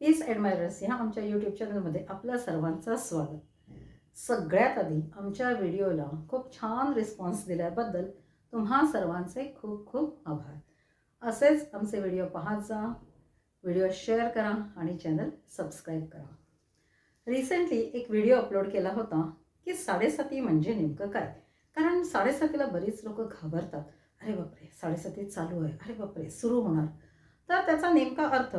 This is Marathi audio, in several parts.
पीस ॲडमायरर्स ह्या आमच्या यूट्यूब चॅनलमध्ये आपल्या सर्वांचं स्वागत. सगळ्यात आधी आमच्या व्हिडिओला खूप छान रिस्पॉन्स दिल्याबद्दल तुम्हा सर्वांचे खूप खूप आभार. असेच आमचे व्हिडिओ पाहत जा व्हिडिओ शेअर करा आणि चॅनल सबस्क्राईब करा. रिसेंटली एक व्हिडिओ अपलोड केला होता की साडेसाती म्हणजे नेमकं काय? कारण साडेसातीला बरीच लोक घाबरतात. अरे बापरे साडेसाती चालू आहे. अरे बापरे सुरू होणार. तर त्याचा नेमका अर्थ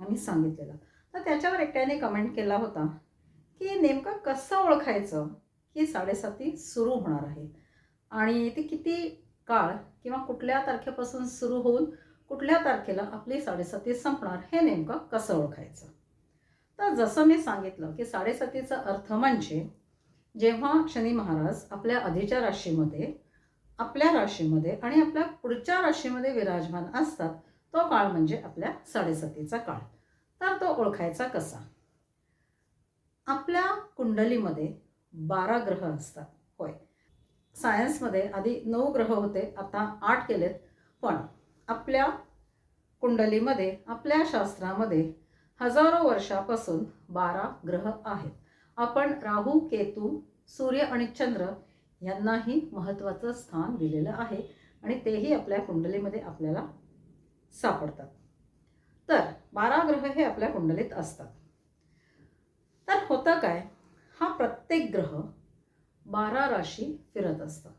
आम्ही सांगितलेला. तर त्याच्यावर एकट्याने कमेंट केला होता की नेमकं कसं ओळखायचं की साडेसाती सुरू होणार आहे? आणि ती किती काळ किंवा कुठल्या तारखेपासून सुरू होऊन कुठल्या तारखेला आपली साडेसाती संपणार हे नेमकं कसं ओळखायचं? तर जसं मी सांगितलं की साडेसातीचा अर्थ म्हणजे जेव्हा शनी महाराज आपल्या आधीच्या राशीमध्ये आपल्या राशीमध्ये आणि आपल्या पुढच्या राशीमध्ये विराजमान असतात तो काळ म्हणजे आपल्या साडेसातीचा काळ. तर तो ओळखायचा कसा? आपल्या कुंडलीमध्ये बारा ग्रह असतात. होय. सायन्समध्ये आधी नऊ ग्रह होते आता आठ केलेत. पण आपल्या कुंडलीमध्ये आपल्या शास्त्रामध्ये हजारो वर्षापासून बारा ग्रह आहेत. आपण राहू केतू सूर्य आणि चंद्र यांनाही महत्त्वाचं स्थान दिलेलं आहे आणि तेही आपल्या कुंडलीमध्ये आपल्याला सापडतात. तर बारा ग्रह हे आपल्या कुंडलीत असतात. तर होतं काय? हा प्रत्येक ग्रह बारा राशी फिरत असतं.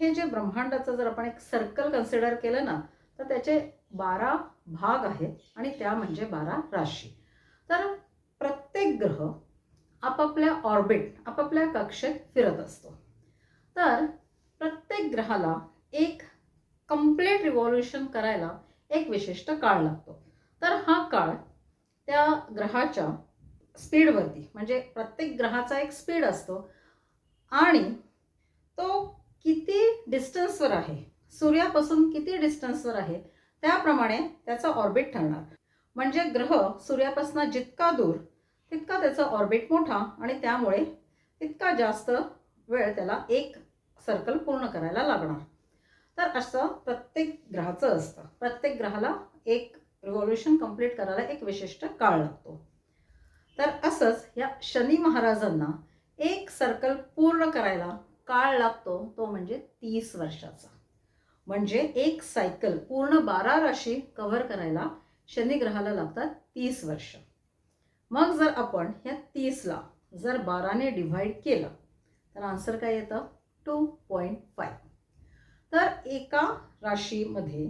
हे जे ब्रह्मांडाचं जर आपण एक सर्कल कन्सिडर केलं ना तर त्याचे बारा भाग आहेत आणि त्या म्हणजे बारा राशी. तर प्रत्येक ग्रह आपापल्या ऑर्बिट आपापल्या कक्षेत फिरत असतो. तर प्रत्येक ग्रहाला एक कंप्लीट रिव्हॉल्युशन करायला एक विशिष्ट काळ लागतो. तर हा काळ त्या ग्रहाच्या स्पीडवरती म्हणजे प्रत्येक ग्रहाचा एक स्पीड असतो आणि तो किती डिस्टन्सवर आहे सूर्यापासून किती डिस्टन्सवर आहे त्याप्रमाणे त्याचा ऑर्बिट ठरणार. म्हणजे ग्रह सूर्यापासून जितका दूर तितका त्याचा ऑर्बिट मोठा आणि त्यामुळे तितका जास्त वेळ त्याला एक सर्कल पूर्ण करायला लागणार. तर असं प्रत्येक ग्रहाचं असतं. प्रत्येक ग्रहाला एक रिव्हॉल्युशन कंप्लीट करायला एक विशिष्ट काळ लागतो. तर असंच या शनी महाराजांना एक सर्कल पूर्ण करायला काळ लागतो तो म्हणजे तीस वर्षाचा. म्हणजे एक सायकल पूर्ण बारा राशी कव्हर करायला शनी ग्रहाला लागतात तीस वर्ष. मग जर आपण ह्या तीसला जर बाराने डिव्हाइड केलं तर आन्सर काय येतं? टू पॉईंट फाय तर एका राशीमध्ये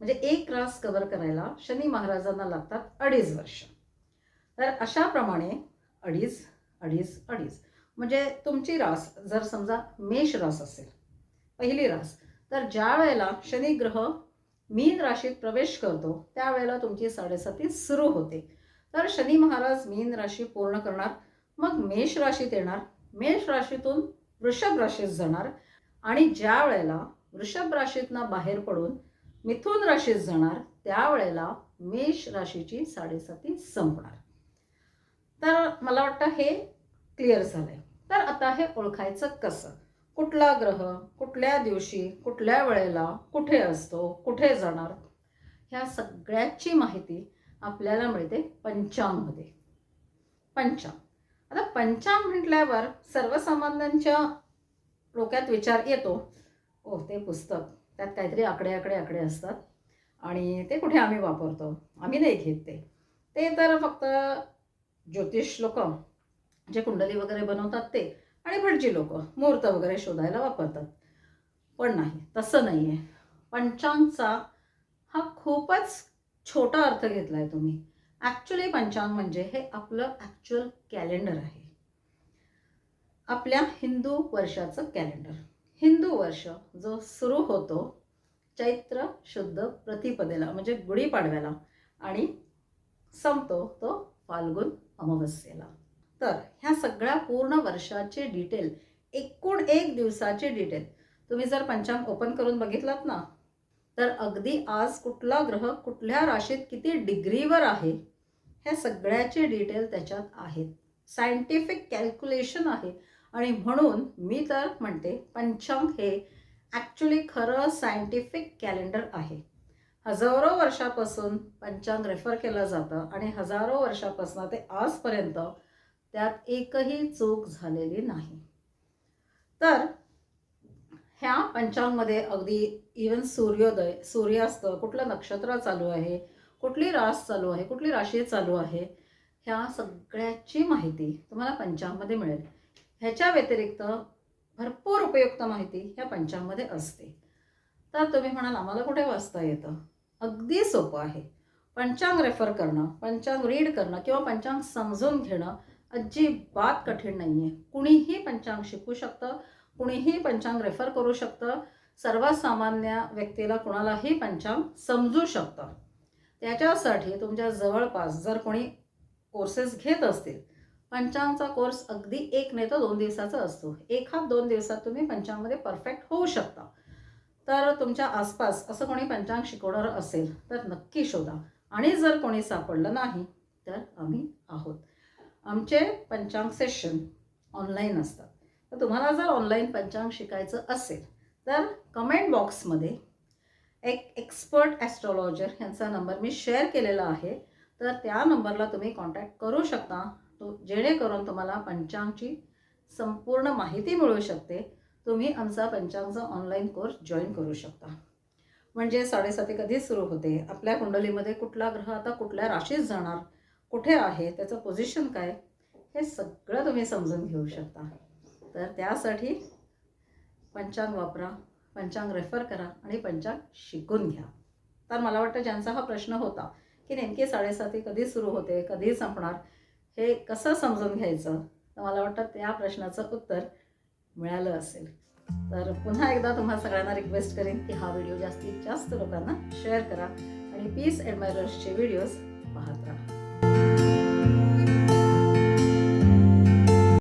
म्हणजे एक रास कव्हर करायला शनी महाराजांना लागतात अडीच वर्ष. तर अशाप्रमाणे अडीच अडीच अडीच. म्हणजे तुमची रास जर समजा मेष रास असेल पहिली रास तर ज्या वेळेला शनी ग्रह मीन राशीत प्रवेश करतो त्यावेळेला तुमची साडेसाती सुरू होते. तर शनी महाराज मीन राशी पूर्ण करणार मग मेष राशीत येणार. मेष राशीतून वृषभ राशीत जाणार. आणि ज्या वेळेला वृषभ राशीतनं बाहेर पडून मिथुन राशीत जाणार त्यावेळेला मेष राशीची साडेसाती संपणार. तर मला वाटतं हे क्लिअर झालंय. तर आता हे ओळखायचं कसं? कुठला ग्रह कुठल्या दिवशी कुठल्या वेळेला कुठे असतो कुठे जाणार? ह्या सगळ्याची माहिती आपल्याला मिळते पंचांगमध्ये. पंचांग. आता पंचांग म्हटल्यावर सर्वसामान्यांच्या डोक्यात विचार येतो ओ ते पुस्तक. त्यात काहीतरी आकडे आकडे आकडे असतात. आणि ते कुठे आम्ही वापरतो? आम्ही नाही घेत ते. ते तर फक्त ज्योतिष लोक जे कुंडली वगैरे बनवतात ते आणि भटजी लोक मुहूर्त वगैरे शोधायला वापरतात. पण नाही तसं नाही आहे पंचांगचा हा खूपच छोटा अर्थ घेतला आहे तुम्ही. ॲक्च्युली पंचांग म्हणजे हे आपलं ॲक्च्युअल कॅलेंडर आहे. आपल्या हिंदू वर्षाचं कॅलेंडर हिंदू वर्ष जो सुरू होतो चैत्र शुद्ध प्रतिपदेला म्हणजे गुढीपाडव्याला आणि संपतो तो फाल्गुन अमावस्येला. तर ह्या सगळ्या पूर्ण वर्षाचे डिटेल एकूण एक दिवसाचे डिटेल तुम्ही जर पंचांग ओपन करून बघितलात ना तर अगदी आज कुठला ग्रह कुठल्या राशीत किती डिग्रीवर आहे ह्या सगळ्याचे डिटेल त्याच्यात आहेत. सायंटिफिक कॅल्क्युलेशन आहे. आणि म्हणून मी तर म्हणते पंचांग हे ॲक्च्युली खरं सायंटिफिक कॅलेंडर आहे. हजारो वर्षापासून पंचांग रेफर केलं जातं आणि हजारो वर्षापासून ते आजपर्यंत त्यात एकही चूक झालेली नाही. तर ह्या पंचांगमध्ये अगदी इवन सूर्योदय सूर्यास्त कुठलं नक्षत्र चालू आहे कुठली रास चालू आहे कुठली राशी चालू आहे ह्या सगळ्याची माहिती तुम्हाला पंचांगमध्ये मिळेल. ह्याच्या व्यतिरिक्त भरपूर उपयुक्त माहिती ह्या पंचांगमध्ये असते. तर तुम्ही म्हणाल आम्हाला कुठे वाचता येतं? अगदी सोपं आहे. पंचांग रेफर करणं पंचांग रीड करणं किंवा पंचांग समजून घेणं अजिबात कठीण नाही आहे कुणीही पंचांग शिकू शकतं कुणीही पंचांग रेफर करू शकतं. सर्वसामान्य व्यक्तीला कुणालाही पंचांग समजू शकतं. त्याच्यासाठी तुमच्या जवळपास जर कोणी कोर्सेस घेत असतील पंचांगचा कोर्स अगदी एक नाही तर दोन दिवसाचा असतो. एक हात दोन दिवसात तुम्ही पंचांगमध्ये परफेक्ट होऊ शकता. तर तुमच्या आसपास असं कोणी पंचांग शिकवणारं असेल तर नक्की शोधा. आणि जर कोणी सापडलं नाही तर आम्ही आहोत. आमचे पंचांग सेशन ऑनलाईन असतात. तर तुम्हाला जर ऑनलाईन पंचांग शिकायचं असेल तर कमेंट बॉक्समध्ये एक एक्सपर्ट ॲस्ट्रॉलॉजर यांचा नंबर मी शेअर केलेला आहे. तर त्या नंबरला तुम्ही कॉन्टॅक्ट करू शकता. तो जेणेकरून तुम्हाला पंचांगची संपूर्ण माहिती मिळू शकते. तुम्ही आमचा पंचांगचा ऑनलाईन कोर्स जॉईन करू शकता. म्हणजे साडेसाती कधी सुरू होते? आपल्या कुंडलीमध्ये कुठला ग्रह आता कुठल्या राशीत जाणार? कुठे आहे? त्याचं पोझिशन काय? हे सगळं तुम्ही समजून घेऊ शकता. तर त्यासाठी पंचांग वापरा पंचांग रेफर करा आणि पंचांग शिकून घ्या. तर मला वाटतं ज्यांचा हा प्रश्न होता की नेमकी साडेसाती कधी सुरू होते कधी संपणार? हे कसं समजून घ्यायचं? तर मला वाटतं त्या प्रश्नाचं उत्तर मिळालं असेल. तर पुन्हा एकदा तुम्हा सगळ्यांना रिक्वेस्ट करेन की हा व्हिडिओ जास्तीत जास्त लोकांना शेअर करा आणि पीस ॲडमायरर्सचे व्हिडिओज पाहत राहा.